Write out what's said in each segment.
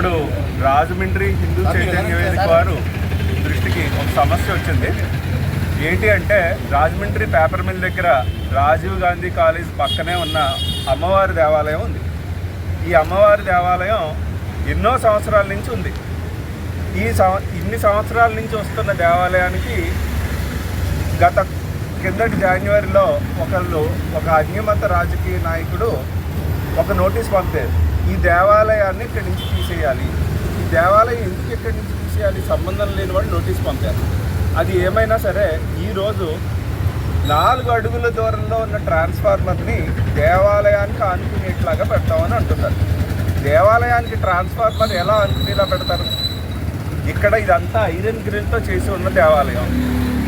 ఇప్పుడు రాజమండ్రి హిందూ చైతన్య వేదిక వారు దృష్టికి ఒక సమస్య వచ్చింది. ఏంటి అంటే రాజమండ్రి పేపర్ మిల్ దగ్గర రాజీవ్ గాంధీ కాలేజ్ పక్కనే ఉన్న అమ్మవారి దేవాలయం ఉంది. ఈ అమ్మవారి దేవాలయం ఎన్నో సంవత్సరాల నుంచి ఉంది. ఈ సంవ ఇన్ని సంవత్సరాల నుంచి వస్తున్న దేవాలయానికి గత కిందటి జనవరిలో ఒకళ్ళు ఒక అన్యమత రాజకీయ నాయకుడు ఒక నోటీస్ పంపారు. ఈ దేవాలయాన్ని ఇక్కడి నుంచి తీసేయాలి. ఈ దేవాలయం ఎందుకు ఇక్కడి నుంచి తీసేయాలి? సంబంధం లేని వాళ్ళు నోటీస్ పంపారు. అది ఏమైనా సరే ఈరోజు నాలుగు అడుగుల దూరంలో ఉన్న ట్రాన్స్ఫార్మర్ని దేవాలయానికి ఆనుకునేట్లాగా పెడతామని అంటున్నారు. దేవాలయానికి ట్రాన్స్ఫార్మర్ ఎలా అనుకునేలా పెడతారు? ఇక్కడ ఇదంతా ఐరన్ గ్రిల్తో చేసి ఉన్న దేవాలయం.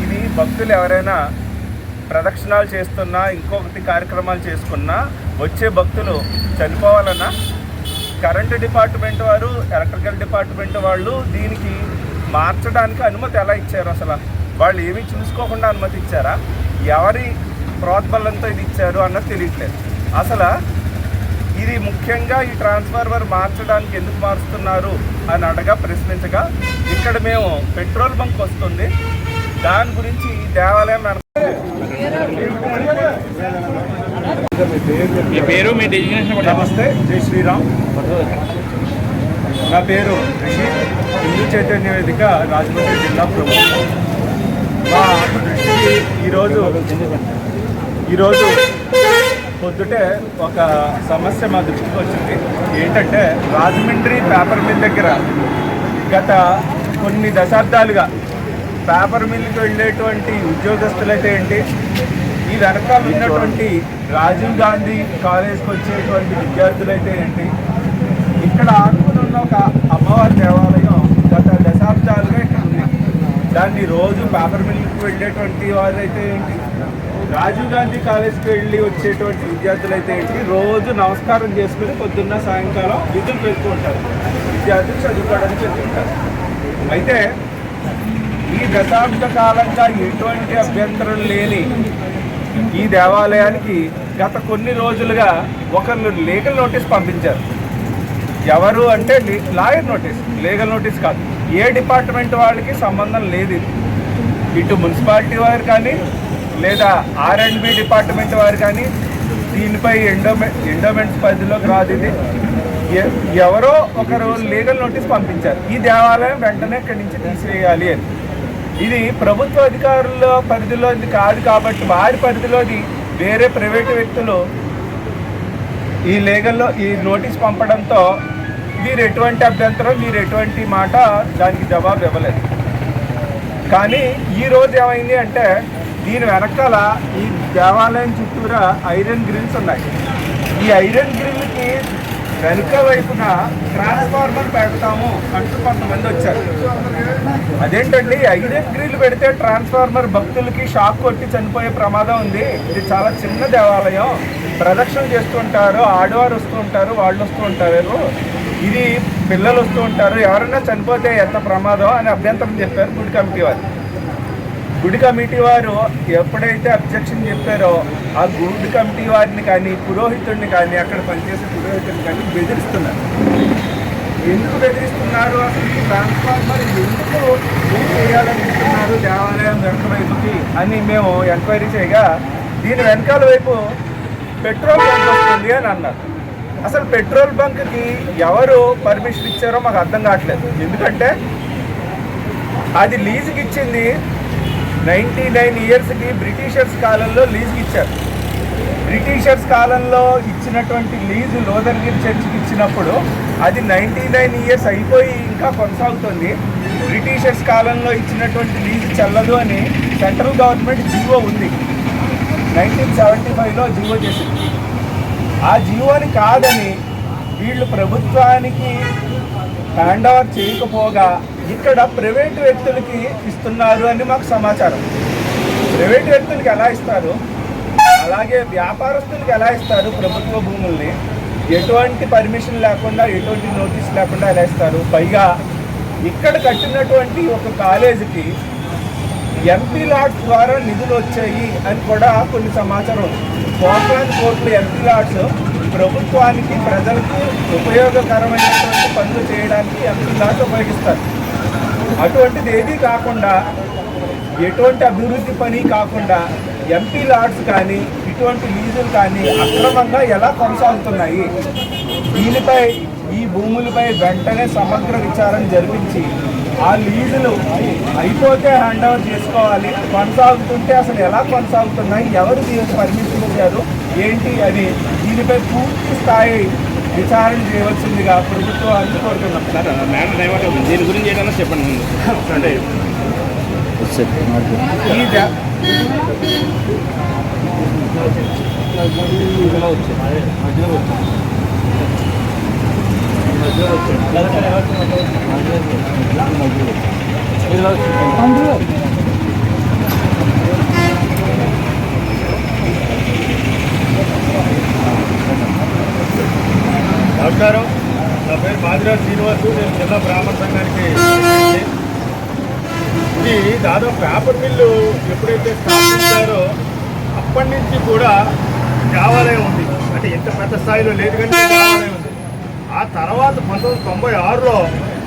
ఇది భక్తులు ఎవరైనా ప్రదక్షిణాలు చేస్తున్నా ఇంకొకటి కార్యక్రమాలు చేసుకున్నా వచ్చే భక్తులు చనిపోవాలన్నా కరెంట్ డిపార్ట్మెంట్ వారు ఎలక్ట్రికల్ డిపార్ట్మెంట్ వాళ్ళు దీనికి మార్చడానికి అనుమతి ఎలా ఇచ్చారు అసలు? వాళ్ళు ఏమీ చూసుకోకుండా అనుమతి ఇచ్చారా? ఎవరి ప్రోత్బలంతో ఇది ఇచ్చారు అన్నది తెలియట్లేదు. అసలు ఇది ముఖ్యంగా ఈ ట్రాన్స్ఫార్మర్ మార్చడానికి ఎందుకు మారుస్తున్నారు అని అడగా ప్రశ్నించగా ఇక్కడ మేము పెట్రోల్ బంక్ వస్తుంది. దాని గురించి దేవాలయం మీ పేరు మీ డెసిగ్నేషన్ నమస్తే జై శ్రీరామ్. నా పేరు రిషి. హిందూ చైతన్య వేదిక రాజమండ్రి జిల్లా ప్రభుత్వం మా దృష్టికి ఈరోజు ఈరోజు పొద్దుటే ఒక సమస్య మా దృష్టికి వచ్చింది. ఏంటంటే రాజమండ్రి పేపర్ మిల్ దగ్గర గత కొన్ని దశాబ్దాలుగా పేపర్ మిల్కి వెళ్ళేటువంటి ఉద్యోగస్తులైతే ఏంటి? ఈ వెనకాల ఉన్నటువంటి రాజీవ్ గాంధీ కాలేజ్కి వచ్చేటువంటి విద్యార్థులైతే ఏంటి? ఇక్కడ ఆనుకుని ఉన్న ఒక అమ్మవారి దేవాలయం గత దశాబ్దాలుగా ఇక్కడ ఉంది. దాన్ని రోజు పేపర్ మిల్కి వెళ్ళేటువంటి అయితే ఏంటి? రాజీవ్ గాంధీ కాలేజ్కి వెళ్ళి వచ్చేటువంటి విద్యార్థులు అయితే ఏంటి? రోజు నమస్కారం చేసుకుని పొద్దున్న సాయంకాలం విధులు పెడుతూ ఉంటారు. విద్యార్థులు చదువుకోవడానికి వెళ్తుంటారు అయితే ఈ దశాబ్ద కాలంగా ఎటువంటి అభ్యంతరం లేని ఈ దేవాలయానికి గత కొన్ని రోజులుగా ఒకళ్ళు లీగల్ నోటీస్ పంపించారు. ఎవరు అంటే లాయర్ నోటీస్ లీగల్ నోటీస్ కాదు. ఏ డిపార్ట్మెంట్ వాళ్ళకి సంబంధం లేదు ఇది. ఇటు మున్సిపాలిటీ వారు కానీ లేదా ఆర్ అండ్ బి డిపార్ట్మెంట్ వారు కానీ దీనిపై ఎండోమె ఎండోమెంట్స్ పరిధిలోకి రాదు ఇది. ఎ- ఎవరో ఒకరు లీగల్ నోటీస్ పంపించారు. ఈ దేవాలయం వెంటనే ఇక్కడి నుంచి తీసివేయాలి అని. ఇది ప్రభుత్వ అధికారుల పరిధిలోది కాదు కాబట్టి వారి పరిధిలోది వేరే ప్రైవేటు వ్యక్తులు ఈ లేఖల్లో ఈ నోటీస్ పంపడంతో మీరు ఎటువంటి అభ్యంతరం మీరు ఎటువంటి మాట దానికి జవాబు ఇవ్వలేదు. కానీ ఈ రోజు ఏమైంది అంటే దీని వెనకాల ఈ దేవాలయం చుట్టూరా ఐరన్ గ్రిల్స్ ఉన్నాయి. ఈ ఐరన్ గ్రిల్కి వెనుక వైపున ట్రాన్స్ఫార్మర్ పెడతాము అంటూ కొంతమంది వచ్చారు. అదేంటండి ఐరన్ గ్రీలు పెడితే ట్రాన్స్ఫార్మర్ భక్తులకి షాక్ కొట్టి చనిపోయే ప్రమాదం ఉంది. ఇది చాలా చిన్న దేవాలయం. ప్రదక్షిణ చేస్తుంటారు ఆడవారు వస్తూ ఉంటారు వాళ్ళు వస్తూ ఉంటారు. ఇది పిల్లలు వస్తూ ఉంటారు. ఎవరైనా చనిపోతే ఎంత ప్రమాదం అని అభ్యంతరం చెప్పారు గుడి కమిటీ వారు గుడి కమిటీ వారు ఎప్పుడైతే అబ్జెక్షన్ చెప్పారో ఆ గుడి కమిటీ వారిని కానీ పురోహితుడిని కానీ అక్కడ పనిచేసే పురోహితుడిని కానీ బెదిరిస్తున్నారు. ఎందుకు బెదిరిస్తున్నారు? అసలు ఈ ట్రాన్స్ఫార్మర్ ఎందుకు ఏం చేయాలనుకుంటున్నారు? దేవాలయం వెనక వైపుకి అని మేము ఎంక్వైరీ చేయగా దీని వెనకాల వైపు పెట్రోల్ బంక్ వస్తుంది అని అన్నారు. అసలు పెట్రోల్ బంక్కి ఎవరు పర్మిషన్ ఇచ్చారో మాకు అర్థం కావట్లేదు. ఎందుకంటే అది లీజుకి ఇచ్చింది నైంటీ నైన్ ఇయర్స్కి బ్రిటిషర్స్ కాలంలో లీజుకి ఇచ్చారు. బ్రిటిషర్స్ కాలంలో ఇచ్చినటువంటి లీజు లోదర్గిరి చర్చికి ఇచ్చినప్పుడు అది నైంటీ నైన్ ఇయర్స్ అయిపోయి ఇంకా కొనసాగుతుంది. బ్రిటిషర్స్ కాలంలో ఇచ్చినటువంటి లీజు చెల్లదు అని సెంట్రల్ గవర్నమెంట్ జీవో ఉంది. నైన్టీన్ సెవెంటీ ఫైవ్లో జీవో చేసింది. ఆ జీవోని కాదని వీళ్ళు ప్రభుత్వానికి హ్యాండ్ ఓవర్ చేయకపోగా ఇక్కడ ప్రైవేట్ వ్యక్తులకి ఇస్తున్నారు అని మాకు సమాచారం. ప్రైవేట్ వ్యక్తులకి ఎలా ఇస్తారు? అలాగే వ్యాపారస్తులకు ఎలా ఇస్తారు ప్రభుత్వ భూముల్ని? ఎటువంటి పర్మిషన్ లేకుండా ఎటువంటి నోటీస్ లేకుండా ఎలా ఇస్తారు? పైగా ఇక్కడ కట్టినటువంటి ఒక కాలేజీకి ఎంపీ లాట్స్ ద్వారా నిధులు వచ్చాయి అని కూడా కొన్ని సమాచారం ఉంది. కోట్లాది కోట్లు ఎంపీ లాట్స్ ప్రభుత్వానికి ప్రజలకు ఉపయోగకరమైనటువంటి పనులు చేయడానికి ఎంపీ లాట్ ఉపయోగిస్తారు. అటువంటిది ఏదీ కాకుండా ఎటువంటి అభివృద్ధి పని కాకుండా ఎంపీ లాడ్స్ కానీ ఇటువంటి లీజులు కానీ అక్రమంగా ఎలా కొనసాగుతున్నాయి? దీనిపై ఈ భూములపై వెంటనే సమగ్ర విచారణ జరిపించి ఆ లీజులు అయిపోతే హ్యాండ్ ఓవర్ చేసుకోవాలి కొనసాగుతుంటే అసలు ఎలా కొనసాగుతున్నాయి ఎవరు దీనికి పర్మిషన్ ఇచ్చారు ఏంటి అని దీనిపై పూర్తి స్థాయి విచారణ చేయవలసిందిగా ప్రభుత్వాన్ని కోరుతున్నాం సార్ దీని గురించి ఏదైనా చెప్పండి ముందు. అంటే ఈ ద- నమస్కారం. నా పేరు మాదిరాజ్ శ్రీనివాసు. నేను జిల్లా బ్రాహ్మణ సంఘానికి ఇది దాదాపు పేపర్ మిల్లు ఎప్పుడైతే స్థాపించారో అప్పటి నుంచి కూడా దేవాలయం ఉంది. అంటే ఇంత పెద్ద స్థాయిలో లేదు కానీ దేవాలయం ఉంది. ఆ తర్వాత పంతొమ్మిది తొంభై ఆరులో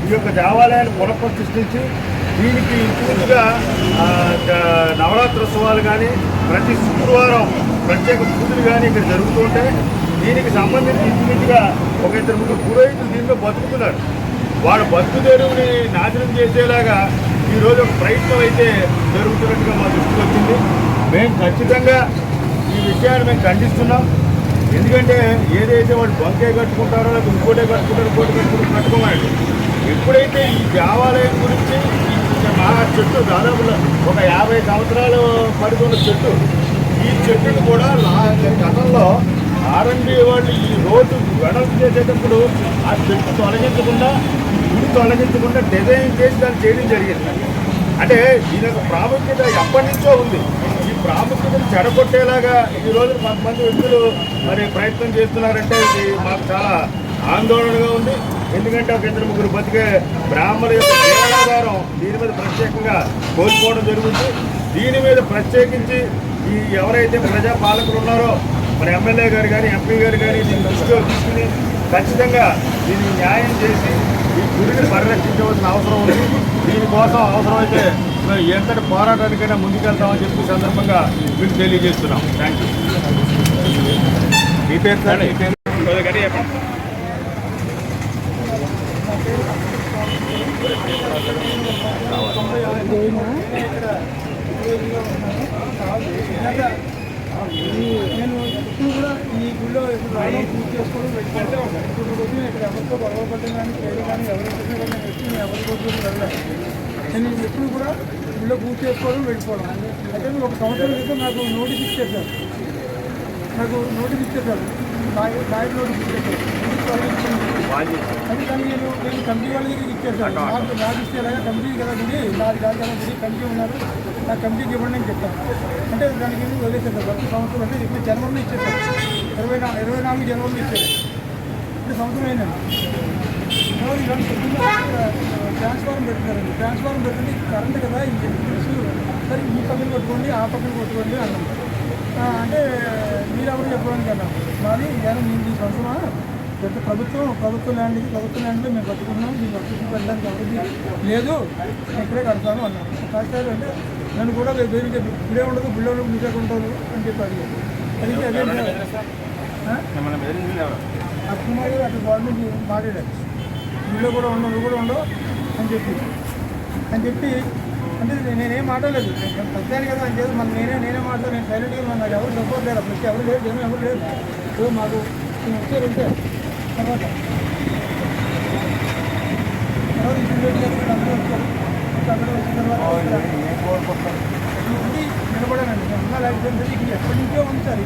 ఈ యొక్క దేవాలయాన్ని పునఃప్రతిష్ఠించి దీనికి పూర్తిగా నవరాత్రి ఉత్సవాలు నవరాత్రోత్సవాలు కానీ ప్రతి శుక్రవారం ప్రత్యేక పూజలు కానీ ఇక్కడ జరుగుతుంటాయి దీనికి సంబంధించి ఇంచుమించుగా ఒక ఇద్దరు ముగ్గురు పురోహితులు దీంట్లో బతుకుతున్నారు. వాడు బతుకు తెరువుని నాశనం చేసేలాగా ఈరోజు ఒక ప్రయత్నం అయితే జరుగుతున్నట్టుగా మా దృష్టికి వచ్చింది. మేము ఖచ్చితంగా ఈ విషయాన్ని మేము ఖండిస్తున్నాం. ఎందుకంటే ఏదైతే వాడు బంకే కట్టుకుంటారో లేకపోతే ఇంకోటే కట్టుకుంటారో ఇంకోటి కట్టుకుంటారో కట్టుకోమండి ఎప్పుడైతే ఈ దేవాలయం గురించి మా చెట్టు దాదాపు ఒక యాభై సంవత్సరాలు పడుతున్న చెట్టు ఈ చెట్టును కూడా ఆర్ఎండి వాళ్ళు ఈ రోడ్డు వెడల్పు చేసేటప్పుడు ఆ చెట్టు తొలగించకుండా గుడి తొలగించకుండా డిజైన్ చేసి దాన్ని చేయడం జరిగింది. అంటే దీని యొక్క ప్రాముఖ్యత ఎప్పటి నుంచో ఉంది. ఈ ప్రాముఖ్యతను చెడగొట్టేలాగా ఈ రోజు కొంతమంది వ్యక్తులు మరి ప్రయత్నం చేస్తున్నారంటే ఇది మాకు చాలా ఆందోళనగా ఉంది. ఎందుకంటే ఒక ఇద్దరు ముగ్గురు బతికే బ్రాహ్మణుల యొక్క జీవనాధారం దీని మీద ప్రత్యేకంగా కోల్పోవడం జరుగుతుంది. దీని మీద ప్రత్యేకించి ఈ ఎవరైతే ప్రజా పాలకులు ఉన్నారో మరి ఎమ్మెల్యే గారు కానీ ఎంపీ గారు కానీ దీన్ని దృష్టిలో తీసుకుని ఖచ్చితంగా దీన్ని న్యాయం చేసి ఈ గుడిని పరిరక్షించవలసిన అవసరం ఉంది. దీనికోసం అవసరమైతే మేము ఎంతటి పోరాటానికైనా ముందుకెళ్తామని చెప్పి సందర్భంగా మీకు తెలియజేస్తున్నాం. థ్యాంక్ యూ మీ పేరు సార్? మీ పేరు? నేను ఇప్పుడు కూడా ఈ గుడిలో ఇప్పుడు రావడం పూజ చేసుకోవడం పెట్టుకుంటే ఇప్పుడు వచ్చి ఇక్కడ ఎవరితో గొడవపడ్డం కానీ చేయడం కానీ ఎవరు వచ్చినా కానీ నేను ఎవరి కోసం వెళ్ళలేదు నేను ఎప్పుడు కూడా గుడిలో పూర్తి చేసుకోవడం వెళ్ళిపోవడం అయితే ఒక సంవత్సరం క్రితం నాకు నోటీస్ ఇచ్చేసారు నాకు నోటీస్ ఇచ్చేసారు నాయ నాయకు నోటీస్ ఇచ్చేసారు అది కానీ నేను నేను కమిటీ వాళ్ళ దగ్గరికి ఇచ్చేసాను నాకు నాకు ఇస్తే ఎలాగా కమిటీ కదా గుడి నాది కాదు కదా గుడి కమిటీ ఉన్నారు నా కమిటీకి ఇవ్వండి అని చెప్పాను అంటే దానికి ఎందుకు వదిలేసారు సంవత్సరం అంటే ఇప్పుడు జనవరిలో ఇచ్చేసారు ఇరవై నాలుగు ఇరవై నాలుగు జనవరిలో ఇచ్చారు ఇప్పుడు సంవత్సరం అయిందండి ట్రాన్స్ఫార్మర్ పెడుతున్నారండి ట్రాన్స్ఫార్మర్ పెడుతుంది కరెంట్ కదా ఈ సరే ఈ పక్కన కొట్టుకోండి ఆ పక్కన కొట్టుకోండి అన్నాం అంటే మీరు ఎవరు చెప్పడానికి అన్నాం మాది నేను మీ సొంతమా పెద్ద ప్రభుత్వం ప్రభుత్వ ల్యాండ్ ఇది ప్రభుత్వ ల్యాండ్లో మేము కట్టుకున్నాం మీ వర్షం పెట్టడానికి అభివృద్ధి లేదు ఇక్కడే కడతాను అన్నాను కాస్తారు అంటే నన్ను కూడా చెప్పి ఇప్పుడే ఉండదు బిళ్ళ ఉండదు మీరే ఉంటారు అని చెప్పి అడిగారు. అడిగితే అదే అటు గవర్నమెంట్ మాట్లాడారు. వీళ్ళు కూడా ఉండవు నువ్వు కూడా ఉండవు అని చెప్పి. అని చెప్పి అంటే నేనేం మాట్లాడలేదు. ప్రత్యేక కదా అని చెప్పి మన నేనే నేనే మాట్లాడు నేను సైలెంట్గా మన నాకు ఎవరు సపోర్ట్ లేరు. ప్రతి ఎవరు లేరు జనం ఎవరు లేరు. సో మాకు నేను వచ్చారు ఉంటే నిలబడానండి ఇది ఎప్పటి నుంచో ఉంది సార్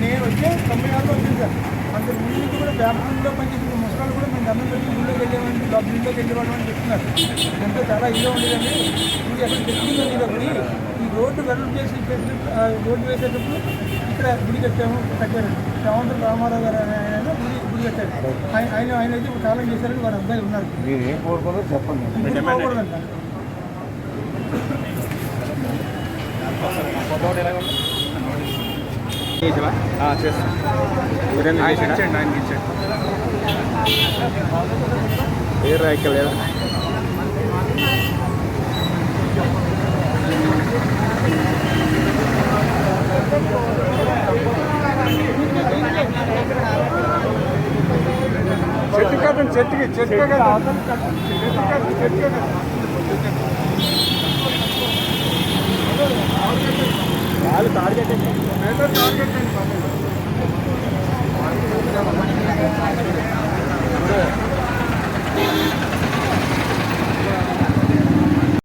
నేను వచ్చే తొంభై ఆరులో వచ్చింది సార్ అంతకు ముందు కూడా వ్యాపారంలో పనిచేసిన ముసలాలు కూడా మేము దండం పెట్టి గుళ్ళోకి వెళ్ళామని డబ్బుల్లోకి వెళ్ళేవాళ్ళం అని చెప్తున్నారు ఎంతో చాలా ఇదే ఉండేదండి ఇది ఎక్కడ తెచ్చిందో ఇది ఒకటి రోడ్డు వెడల్పు చేసి రోడ్డు వేసేటప్పుడు ఇక్కడ గుడి కట్టాము కట్టారండి రావంతులు రామారావు గారు అనే ఆయన గుడి గుడి కట్టారు. ఆయన ఆయన ఆయన అయితే ఇప్పుడు కాలం చేశారని వారి అబ్బాయి ఉన్నారు. మీరు ఏం కోరుకోరో చెప్పండి. ఇప్పుడు పోకూడదంట కొత్త ఎలా ఉంది చేసావా ఆ, చేస్తాం సురేంద్ర ఆయన చేసాడా? ఇచ్చండి ఆయనకి ఇచ్చండి పేరు రాయక్కర్లేదా చెట్టు కట్టండి చెట్టుకి చెట్టు కట్టండి కదా వాళ్ళు టార్గెట్ మేటర్ టార్గెట్ అండి బాబు. ఆ